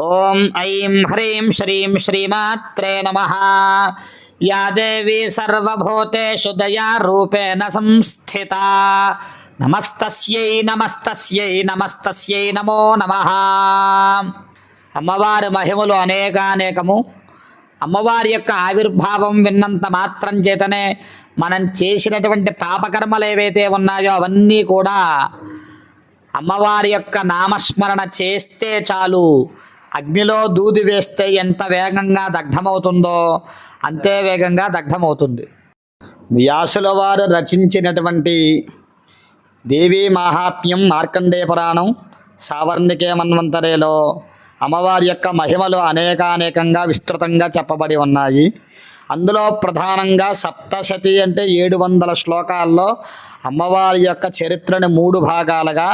ఓం ఐం హ్రీం శ్రీం శ్రీమాత్రే నమ. యా దేవీ సర్వభూతేషు దయారూపేణ సంస్థిత. నమస్తస్యై నమస్తస్యై నమస్తస్యై నమో నమ. అమ్మవారి మహిమలు అనేకానేకము. అమ్మవారి యొక్క ఆవిర్భావం విన్నంత మాత్రం చేతనే మనం చేసినటువంటి పాపకర్మలు ఏవైతే ఉన్నాయో అవన్నీ కూడా అమ్మవారి యొక్క నామస్మరణ చేస్తే చాలు. అగ్నిలో దూది వేస్తే ఎంత వేగంగా దగ్ధమవుతుందో అంతే వేగంగా దగ్ధమవుతుంది. వ్యాసుల వారు రచించినటువంటి దేవీ మాహాత్మ్యం మార్కండేయ పురాణం సావర్ణికే మన్వంతరేలో అమ్మవారి యొక్క మహిమలు అనేకానేకంగా విస్తృతంగా చెప్పబడి ఉన్నాయి. అందులో ప్రధానంగా సప్తశతి అంటే ఏడు వందల శ్లోకాల్లో అమ్మవారి యొక్క చరిత్రను మూడు భాగాలుగా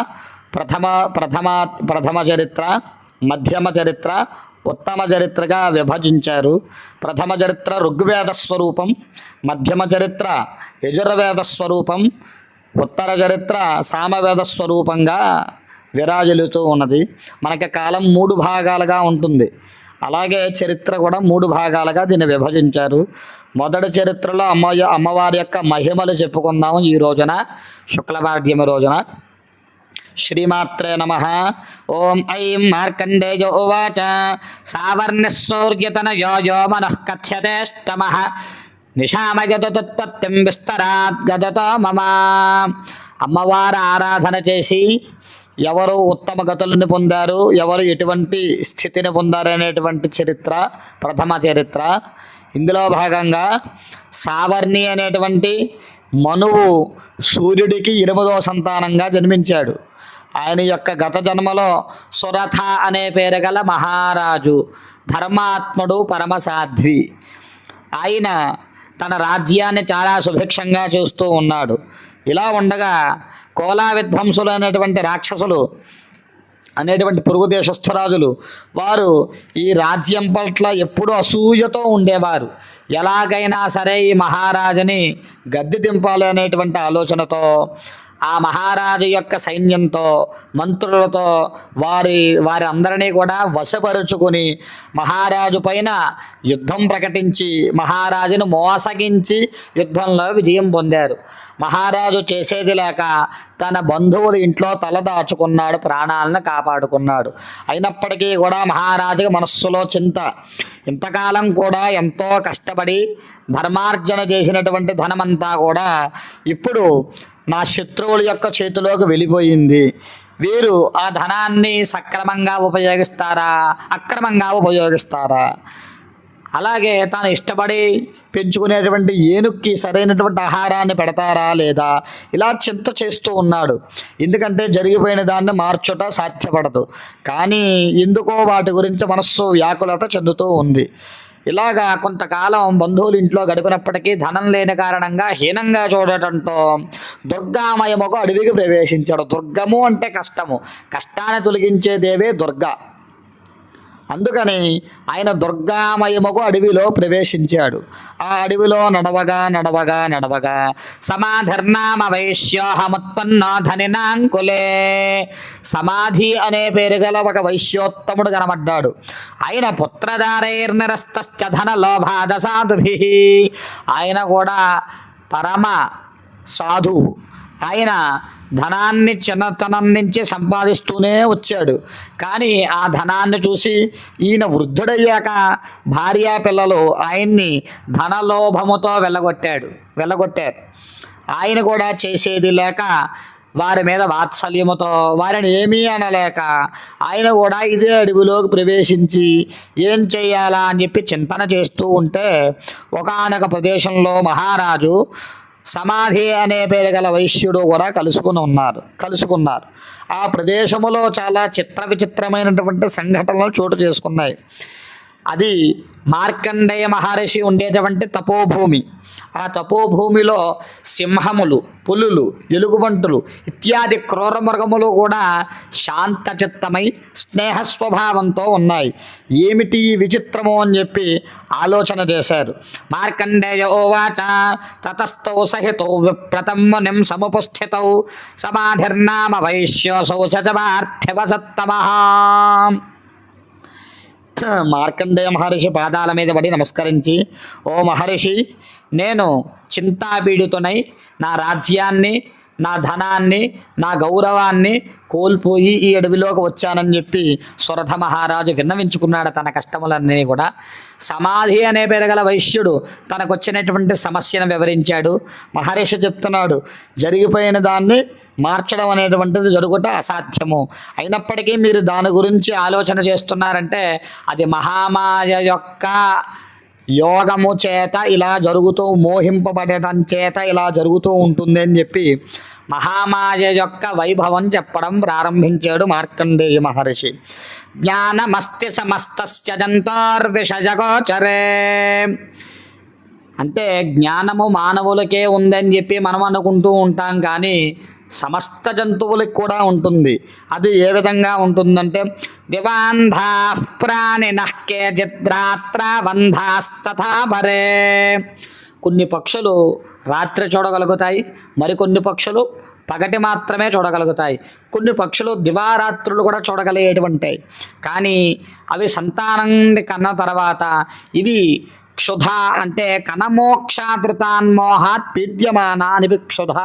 ప్రథమ ప్రథమ ప్రథమ చరిత్ర మధ్యమ చరిత్ర ఉత్తమ చరిత్రగా విభజించారు. ప్రథమ చరిత్ర ఋగ్వేద స్వరూపం మధ్యమ చరిత్ర యజుర్వేద స్వరూపం ఉత్తర చరిత్ర సామవేద స్వరూపంగా విరాజిల్లుతూ ఉన్నది. మనకి కాలం మూడు భాగాలుగా ఉంటుంది. అలాగే చరిత్ర కూడా మూడు భాగాలుగా దీన్ని విభజించారు. మొదటి చరిత్రలో అమ్మ అమ్మవారి యొక్క మహిమలు చెప్పుకుందాము ఈ రోజున శుక్లపాడ్యమి రోజున. శ్రీమాత్రే నమ ఓం ఐం మార్కండేయ ఉవాచ సావర్ణ్యసౌర్యతన యో యో మనః కథ్యతేష్టమ నిశామగత తత్పత్తిం విస్తరాత్ గదతో మమ అమ్మవారు ఆరాధన చేసి ఎవరు ఉత్తమ గతులను పొందారు ఎవరు ఎటువంటి స్థితిని పొందారు అనేటువంటి చరిత్ర ప్రథమ చరిత్ర. ఇందులో భాగంగా సావర్ణి అనేటువంటి మనువు సూర్యుడికి ఇరవదో సంతానంగా జన్మించాడు. ఆయన యొక్క గత జన్మలో సురథ అనే పేరు గల మహారాజు ధర్మాత్ముడు పరమసాధ్వి. ఆయన తన రాజ్యాన్ని చాలా సుభిక్షంగా చూస్తూ ఉన్నాడు. ఇలా ఉండగా కోలా విధ్వంసులు అనేటువంటి రాక్షసులు అనేటువంటి పొరుగు దేశస్థరాజులు వారు ఈ రాజ్యం పట్ల ఎప్పుడూ అసూయతో ఉండేవారు. ఎలాగైనా సరే ఈ మహారాజుని గద్దె దింపాలి అనేటువంటి ఆలోచనతో ఆ మహారాజు యొక్క సైన్యంతో మంత్రులతో వారి వారి అందరినీ కూడా వశపరుచుకొని మహారాజు పైన యుద్ధం ప్రకటించి మహారాజును మోసగించి యుద్ధంలో విజయం పొందారు. మహారాజు చేసేది లేక తన బంధువుల ఇంట్లో తలదాచుకున్నాడు ప్రాణాలను కాపాడుకున్నాడు. అయినప్పటికీ కూడా మహారాజుకి మనస్సులో చింత. ఇంతకాలం కూడా ఎంతో కష్టపడి ధర్మార్జన చేసినటువంటి ధనమంతా కూడా ఇప్పుడు నా శత్రువుల యొక్క చేతిలోకి వెళ్ళిపోయింది. వీరు ఆ ధనాన్ని సక్రమంగా ఉపయోగిస్తారా? అక్రమంగా ఉపయోగిస్తారా? అలాగే తాను ఇష్టపడి పెంచుకునేటువంటి ఏనుక్కి సరైనటువంటి ఆహారాన్ని పెడతారా లేదా? ఇలా చింత చేస్తూ ఉన్నాడు. ఎందుకంటే జరిగిపోయిన దాన్ని మార్చుట సాధ్యపడదు. కానీ ఎందుకో వాటి గురించి మనస్సు వ్యాకులత చెందుతూ ఉంది. ఇలాగా కొంతకాలం బంధువులు ఇంట్లో గడిపినప్పటికీ ధనం లేని కారణంగా హీనంగా చూడటంతో దుర్గామయముకు అడవికి ప్రవేశించాడు. దుర్గము అంటే కష్టము. కష్టాన్ని తొలగించేదేవే దుర్గ దుర్గా. అందుకని ఆయన దుర్గామయముకు అడవిలో ప్రవేశించాడు. ఆ అడవిలో నడవగా నడవగా నడవగా సమాధర్నామ వైశ్యోహముత్పన్నో ధనినాంకులే సమాధి అనే పేరు గల ఒక వైశ్యోత్తముడు కనబడ్డాడు. ఆయన పుత్రధారైర్నిరస్తశ్చ ధన లోభాద ఆయన కూడా పరమ సాధువు. ఆయన ధనాన్ని చిన్నతనం నుంచి సంపాదిస్తూనే వచ్చాడు. కానీ ఆ ధనాన్ని చూసి ఈయన వృద్ధుడయ్యాక భార్యా పిల్లలు ఆయన్ని ధనలోభముతో వెళ్ళగొట్టాడు వెళ్ళగొట్టారు ఆయన కూడా చేసేది లేక వారి మీద వాత్సల్యముతో వారిని ఏమీ అనలేక ఆయన కూడా ఇదే అడవిలోకి ప్రవేశించి ఏం చేయాలా అని చెప్పి చింతన చేస్తూ ఉంటే ఒకానొక ప్రదేశంలో మహారాజు సమాధి అనే పేరు గల వైశ్యుడు కూడా కలుసుకుని ఉన్నారు కలుసుకున్నారు. ఆ ప్రదేశములో చాలా చిత్ర విచిత్రమైనటువంటి సంఘటనలు చోటు చేసుకున్నాయి. అది మార్కండేయ మహర్షి ఉండేటువంటి తపోభూమి. ఆ తపోభూమిలో సింహములు పులులు ఎలుగుబంటులు ఇత్యాది క్రూర మృగములు కూడా శాంతచిత్తమై స్నేహ స్వభావంతో ఉన్నాయి. ఏమిటి విచిత్రము అని చెప్పి ఆలోచన చేశారు. మార్కండేయ ఓవాచ తతస్థౌ సహితౌ విప్రతం సముపస్థితౌ సమాధిర్నామ వైశ్యోసౌ సజమార్థ్యవసత్తమః మార్కండేయ మహర్షి పాదాల మీద పడి నమస్కరించి ఓ మహర్షి నేను చింతాపీడితునై నా రాజ్యాన్ని నా ధనాన్ని నా గౌరవాన్ని కోల్పోయి ఈ అడవిలోకి వచ్చానని చెప్పి సురథ మహారాజు విన్నవించుకున్నాడు తన కష్టములన్నీ కూడా. సమాధి అనే పేరు గల వైశ్యుడు తనకు వచ్చినటువంటి సమస్యను వివరించాడు. మహర్షి చెప్తున్నాడు జరిగిపోయిన దాన్ని మార్చడం అనేటువంటిది జరుగుట అసాధ్యము. అయినప్పటికీ మీరు దాని గురించి ఆలోచన చేస్తున్నారంటే అది మహామాయ యొక్క యోగము చేత ఇలా జరుగుతూ మోహింపబడటం చేత ఇలా జరుగుతూ ఉంటుంది అని చెప్పి మహామాయ యొక్క వైభవం చెప్పడం ప్రారంభించాడు మార్కండేయ మహర్షి. జ్ఞానమస్తి సమస్తస్య జంతోర్విషజగోచరే. అంటే జ్ఞానము మానవులకే ఉందని చెప్పి మనం అనుకుంటూ ఉంటాం కానీ సమస్త జంతువులకు కూడా ఉంటుంది. అది ఏ విధంగా ఉంటుందంటే దివాంధా నహ్కే కేజిద్రాత్ర బంధాస్తథా భరే. కొన్ని పక్షులు రాత్రి చూడగలుగుతాయి మరికొన్ని పక్షులు పగటి మాత్రమే చూడగలుగుతాయి. కొన్ని పక్షులు దివారాత్రులు కూడా చూడగలిగేటువంటాయి. కానీ అవి సంతానాన్ని కన్న తర్వాత ఇవి క్షుధ అంటే కనమోక్షాతృతాన్మోహాత్ పీడ్యమాన అనివి క్షుధ.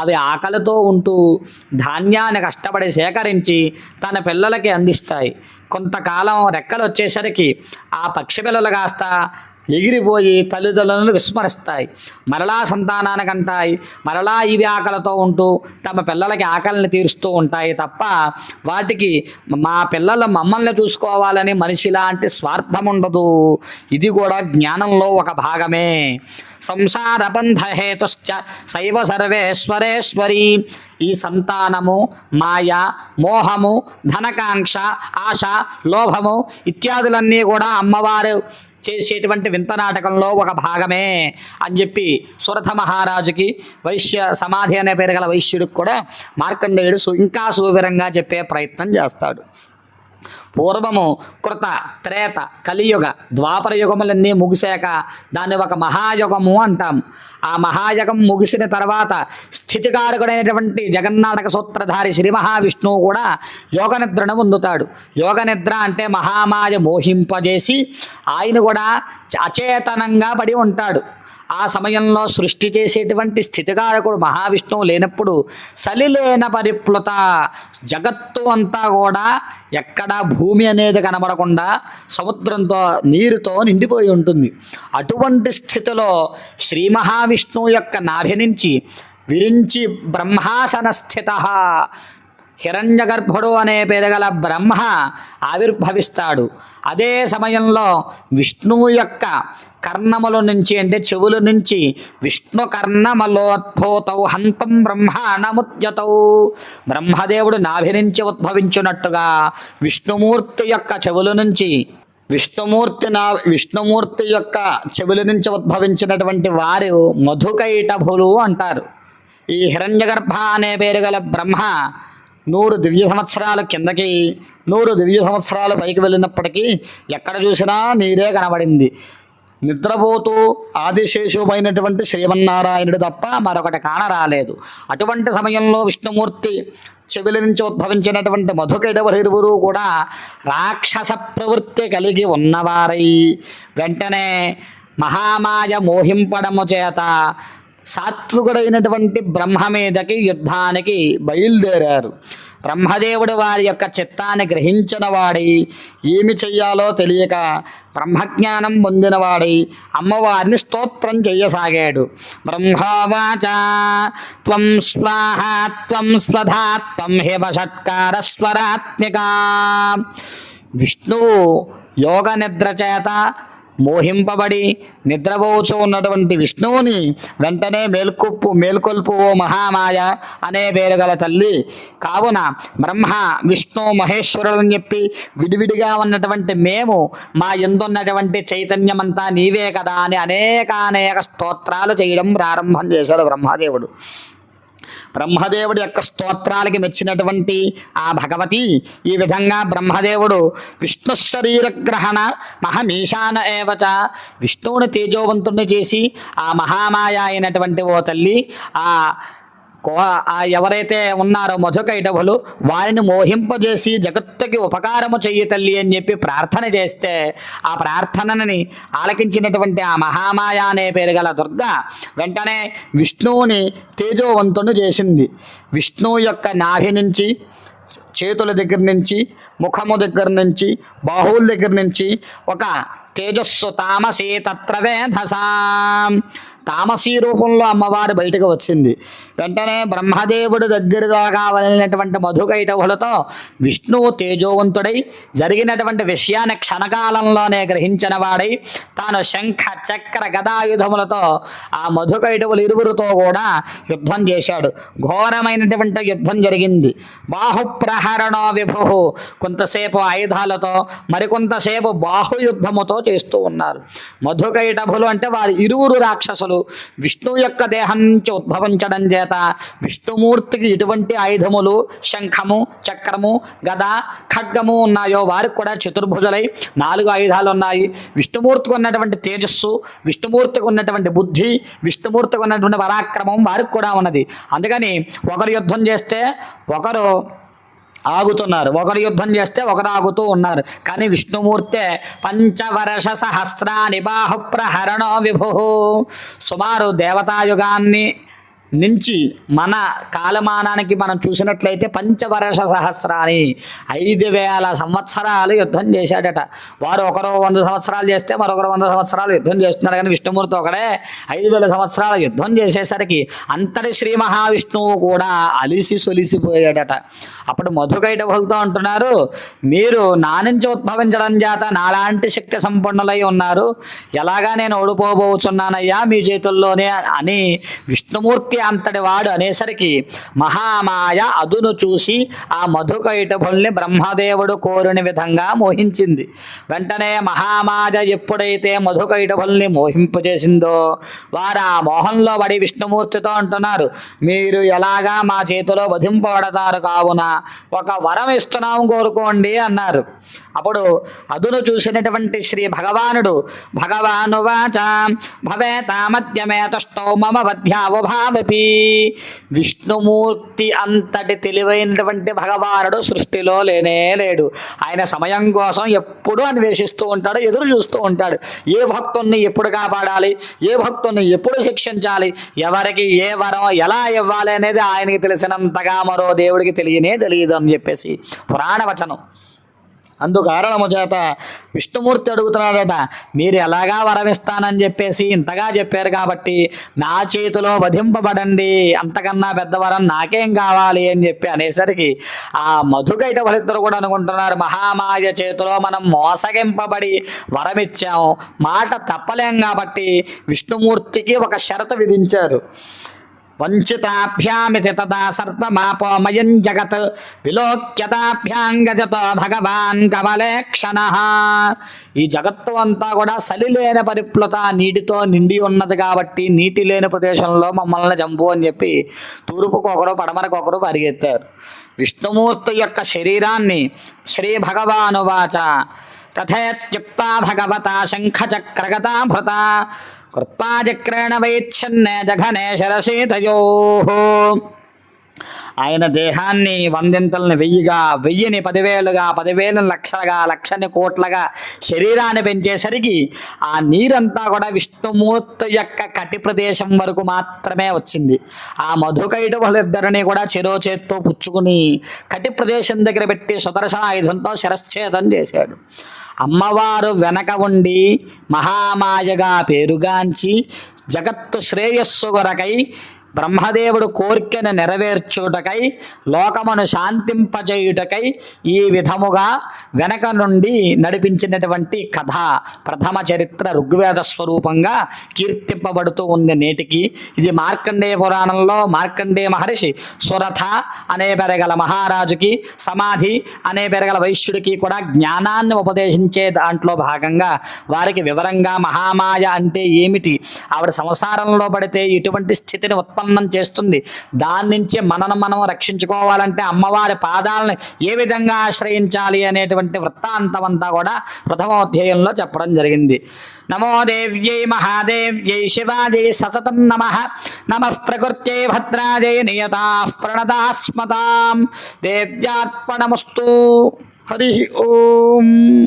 అవి ఆకలితో ఉంటూ ధాన్యాన్ని కష్టపడి సేకరించి తన పిల్లలకి అందిస్తాయి. కొంతకాలం రెక్కలు వచ్చేసరికి ఆ పక్షి పిల్లలు కాస్త ఎగిరిపోయి తల్లిదండ్రులను విస్మరిస్తాయి. మరలా సంతానానికి అంటాయి. మరలా ఇవి ఆకలితో ఉంటూ తమ పిల్లలకి ఆకలిని తీరుస్తూ ఉంటాయి తప్ప వాటికి మా పిల్లలు మమ్మల్ని చూసుకోవాలని మనిషి లాంటి స్వార్థం ఉండదు. ఇది కూడా జ్ఞానంలో ఒక భాగమే. సంసార బంధహేతుశ్చ శైవ సర్వేశ్వరేశ్వరి. ఈ సంతానము మాయ మోహము ధనకాంక్ష ఆశ లోభము ఇత్యాదులన్నీ కూడా అమ్మవారు చేసేటువంటి వింత నాటకంలో ఒక భాగమే అని చెప్పి సురథ మహారాజుకి వైశ్య సమాధి అనే పేరు గల వైశ్యుడికి కూడా మార్కండేయుడు సు- ఇంకా సువివరంగా చెప్పే ప్రయత్నం చేస్తాడు. పూర్వము కృత త్రేత కలియుగ ద్వాపర యుగములన్నీ ముగిసాక దాన్ని ఒక మహాయుగము అంటాం. ఆ మహాయుగం ముగిసిన తర్వాత స్థితికారకుడైనటువంటి జగన్నాటక సూత్రధారి శ్రీ మహావిష్ణువు కూడా యోగ నిద్రను పొందుతాడు. యోగ నిద్ర అంటే మహామాయ మోహింపజేసి ఆయన కూడా అచేతనంగా పడి ఉంటాడు. ఆ సమయంలో సృష్టి చేసేటువంటి స్థితికారకుడు మహావిష్ణువు లేనప్పుడు సలిలేన పరిప్లుత జగత్తు అంతా కూడా ఎక్కడ భూమి అనేది కనబడకుండా సముద్రంతో నీరుతో నిండిపోయి ఉంటుంది. అటువంటి స్థితిలో శ్రీ మహావిష్ణువు యొక్క నాభి నుంచి విరించి బ్రహ్మాసన స్థిత హిరణ్యగర్భుడు అనే పేరు గల బ్రహ్మ ఆవిర్భవిస్తాడు. అదే సమయంలో విష్ణువు యొక్క కర్ణముల నుంచి అంటే చెవుల నుంచి విష్ణు కర్ణమలోద్భూతౌ హంతం బ్రహ్మాణముద్యతౌ బ్రహ్మదేవుడు నాభి నుంచి ఉద్భవించున్నట్టుగా విష్ణుమూర్తి యొక్క చెవుల నుంచి విష్ణుమూర్తి నా విష్ణుమూర్తి యొక్క చెవుల నుంచి ఉద్భవించినటువంటి వారు మధుకైటభులు అంటారు. ఈ హిరణ్యగర్భ అనే పేరు గల బ్రహ్మ నూరు దివ్య సంవత్సరాల కిందకి నూరు దివ్య సంవత్సరాలు పైకి వెళ్ళినప్పటికీ ఎక్కడ చూసినా నీరే కనబడింది. నిద్రపోతూ ఆదిశేషువైనటువంటి శ్రీమన్నారాయణుడు తప్ప మరొకటి కానరాలేదు. అటువంటి సమయంలో విష్ణుమూర్తి చెవిలి నుంచి ఉద్భవించినటువంటి మధుకైడవరిరువురు కూడా రాక్షస ప్రవృత్తి కలిగి ఉన్నవారై. వెంటనే మహామాయ మోహింపడము చేత సాత్వికుడైనటువంటి బ్రహ్మ మీదకి యుద్ధానికి బయలుదేరారు. బ్రహ్మదేవుడు వారి యొక్క చిత్తాన్ని గ్రహించిన వాడై ఏమి చెయ్యాలో తెలియక బ్రహ్మజ్ఞానం పొందినవాడై అమ్మవారిని స్తోత్రం చెయ్యసాగాడు బ్రహ్మవాచ త్వం స్వాహ త్వం స్వధా త్వం హిమషట్కార స్వరాత్మిక విష్ణువు యోగ నిద్ర చేత మోహింపబడి నిద్రపోచు ఉన్నటువంటి విష్ణువుని వెంటనే మేల్కొప్పు మేల్కొల్పు ఓ మహామాయ అనే పేరు గల తల్లి. కావున బ్రహ్మ విష్ణు మహేశ్వరులని చెప్పి విడివిడిగా ఉన్నటువంటి మేము మా ఎందున్నటువంటి చైతన్యమంతా నీవే కదా అని అనేకానేక స్తోత్రాలు చేయడం ప్రారంభం చేశాడు బ్రహ్మదేవుడు. బ్రహ్మదేవుడి యొక్క స్తోత్రాలకి మెచ్చినటువంటి ఆ భగవతి ఈ విధంగా బ్రహ్మదేవుడు విష్ణు శరీర గ్రహణ మహమీశాన ఏవచ విష్ణువుని తేజోవంతుణ్ణి చేసి ఆ మహామాయ అయినటువంటి ఓ తల్లి ఆ ఆ ఎవరైతే ఉన్నారో మధుకైటభులు వారిని మోహింపజేసి జగత్తుకి ఉపకారము చెయ్యి తల్లి అని చెప్పి ప్రార్థన చేస్తే ఆ ప్రార్థనని ఆలకించినటువంటి ఆ మహామాయ అనే పేరు గల దుర్గ వెంటనే విష్ణువుని తేజోవంతుని చేసింది. విష్ణువు యొక్క నాభి నుంచి చేతుల దగ్గర నుంచి ముఖము దగ్గర నుంచి బాహువుల దగ్గర నుంచి ఒక తేజస్సు తామసీ తత్రవేధసాం తామసీ రూపంలో అమ్మవారు బయటకు వచ్చింది. వెంటనే బ్రహ్మదేవుడి దగ్గరగా కావలసినటువంటి మధుకైటవులతో విష్ణువు తేజోవంతుడై జరిగినటువంటి విషయాన్ని క్షణకాలంలోనే గ్రహించిన వాడై తాను శంఖ చక్ర గదాయుధములతో ఆ మధుకైటవులు ఇరువురితో కూడా యుద్ధం చేశాడు. ఘోరమైనటువంటి యుద్ధం జరిగింది. బాహుప్రహరణో విభు కొంతసేపు ఆయుధాలతో మరికొంతసేపు బాహుయుద్ధముతో చేస్తూ ఉన్నారు. మధుకైటభులు అంటే వారి ఇరువురు రాక్షసులు. విష్ణువు యొక్క దేహం నుంచి ఉద్భవించడం చేత విష్ణుమూర్తికి ఎటువంటి ఆయుధములు శంఖము చక్రము గద ఖడ్గము ఉన్నాయో వారికి కూడా చతుర్భుజలై నాలుగు ఆయుధాలు ఉన్నాయి. విష్ణుమూర్తికి ఉన్నటువంటి తేజస్సు విష్ణుమూర్తికి ఉన్నటువంటి బుద్ధి విష్ణుమూర్తికి ఉన్నటువంటి పరాక్రమం వారికి కూడా ఉన్నది. అందుకని ఒకరు యుద్ధం చేస్తే ఒకరు ఆగుతున్నారు. ఒకరు యుద్ధం చేస్తే ఒకరు ఆగుతూ ఉన్నారు. కానీ విష్ణుమూర్తే పంచవర్ష సహస్రాని బాహు ప్రహరణో విభు. సుమారు దేవతాయుగాన్ని నుంచి మన కాలమానానికి మనం చూసినట్లయితే పంచవర్ష సహస్రాన్ని ఐదు వేల సంవత్సరాలు యుద్ధం చేశాడట. వారు ఒకరు వంద సంవత్సరాలు చేస్తే మరొకరు వంద సంవత్సరాలు యుద్ధం చేస్తున్నారు. కానీ విష్ణుమూర్తి ఒకడే ఐదు వేల సంవత్సరాలు యుద్ధం చేసేసరికి అంతటి శ్రీ మహావిష్ణువు కూడా అలిసి సొలిసిపోయాడట. అప్పుడు మధుకైటభులతో అంటున్నారు మీరు నా నుంచి ఉద్భవించడం చేత నాలాంటి శక్తి సంపన్నులై ఉన్నారు. ఎలాగా నేను ఓడిపోబోతున్నానయ్యా మీ చేతుల్లోనే అని విష్ణుమూర్తి అంతటి వాడు అనేసరికి మహామాయ అదును చూసి ఆ మధుకైటభుల్ని బ్రహ్మదేవుడు కోరిన విధంగా మోహించింది. వెంటనే మహామాయ ఎప్పుడైతే మధుకైటభుల్ని మోహింపజేసిందో వారు ఆ మోహంలో పడి విష్ణుమూర్తితో అంటున్నారు మీరు ఎలాగా మా చేతిలో వధింపబడతారు కావున ఒక వరం ఇస్తున్నాం కోరుకోండి అన్నారు. అప్పుడు అదును చూసినటువంటి శ్రీ భగవానుడు భగవాను వాచ భవేతామద్యమే తుష్టౌ మమ వధ్యావభావపి విష్ణుమూర్తి అంతటి తెలివైనటువంటి భగవానుడు సృష్టిలో లేనే లేడు. ఆయన సమయం కోసం ఎప్పుడూ అన్వేషిస్తూ ఉంటాడు ఎదురు చూస్తూ ఉంటాడు. ఏ భక్తుణ్ణి ఎప్పుడు కాపాడాలి? ఏ భక్తుణ్ణి ఎప్పుడు శిక్షించాలి? ఎవరికి ఏ వరం ఎలా ఇవ్వాలి అనేది ఆయనకి తెలిసినంతగా మరో దేవుడికి తెలియనే తెలియదు అని చెప్పేసి పురాణ వచనం. అందుకారణము చేత విష్ణుమూర్తి అడుగుతున్నాడట మీరు ఎలాగా వరమిస్తానని చెప్పేసి ఇంతగా చెప్పారు కాబట్టి నా చేతిలో వధింపబడండి అంతకన్నా పెద్ద వరం నాకేం కావాలి అని చెప్పి అనేసరికి ఆ మధుకైట వాళ్ళిద్దరు కూడా అనుకుంటున్నారు మహామాయ చేతిలో మనం మోసగింపబడి వరమిచ్చాము మాట తప్పలేం కాబట్టి విష్ణుమూర్తికి ఒక షరతు విధించారు. వంచితాభ్యామితి తదా సర్వమాపోమయం జగత్ విలోక్యతాభ్యాం గజతో భగవాన్ కమలేక్షణ ఈ జగత్తు అంతా కూడా సలిలేని పరిప్లుత నీటితో నిండి ఉన్నది కాబట్టి నీటి లేని ప్రదేశంలో మమ్మల్ని చంపు అని చెప్పి తూర్పుకు ఒకరు పడమరకు ఒకరు పరిగెత్తారు. విష్ణుమూర్తి యొక్క శరీరాన్ని శ్రీ భగవానువాచ తథేత్యుక్తా భగవతా శంఖచక్రగతాభృత కృత్పాచక్రేణ వైచ్ఛన్నే జఘనే శరసీతయో ఆయన దేహాన్ని వందింతల్ని వెయ్యిగా వెయ్యిని పదివేలుగా పదివేలను లక్షలుగా లక్షని కోట్లుగా శరీరాన్ని పెంచేసరికి ఆ నీరంతా కూడా విష్ణుమూర్తి యొక్క కటి ప్రదేశం వరకు మాత్రమే వచ్చింది. ఆ మధుకైటవులిద్దరిని కూడా చెరో చేత్తో పుచ్చుకుని కటి ప్రదేశం దగ్గర పెట్టి సుదర్శన ఆయుధంతో శిరశ్ఛేదం చేశాడు. అమ్మవారు వెనక ఉండి మహామాయగా పేరుగాంచి జగత్తు శ్రేయస్సు కొరకై బ్రహ్మదేవుడు కోరికను నెరవేర్చుటకై లోకమును శాంతింపజేయుటకై ఈ విధముగా వెనక నుండి నడిపించినటువంటి కథ ప్రథమ చరిత్ర ఋగ్వేద స్వరూపంగా కీర్తింపబడుతూ ఉంది నేటికి. ఇది మార్కండేయ పురాణంలో మార్కండేయ మహర్షి సురథ అనే పెరగల మహారాజుకి సమాధి అనే పెరగల వైశ్యుడికి కూడా జ్ఞానాన్ని ఉపదేశించే దాంట్లో భాగంగా వారికి వివరంగా మహామాయ అంటే ఏమిటి ఆవిడ సంసారంలో పడితే ఇటువంటి స్థితిని ఉత్పన్నం ఉత్పన్నం చేస్తుంది. దాని నుంచే మనను మనం రక్షించుకోవాలంటే అమ్మవారి పాదాలను ఏ విధంగా ఆశ్రయించాలి అనేటువంటి వృత్తాంతం అంతా కూడా ప్రథమోధ్యాయంలో చెప్పడం జరిగింది. నమో దేవ్యై మహాదేవ్యై శివాజై సతతం నమ. నమ ప్రకృత్యై భద్రాజై నియతా ప్రణదాస్మతాం దేవ్యార్పణమస్తు. హరి ఓం.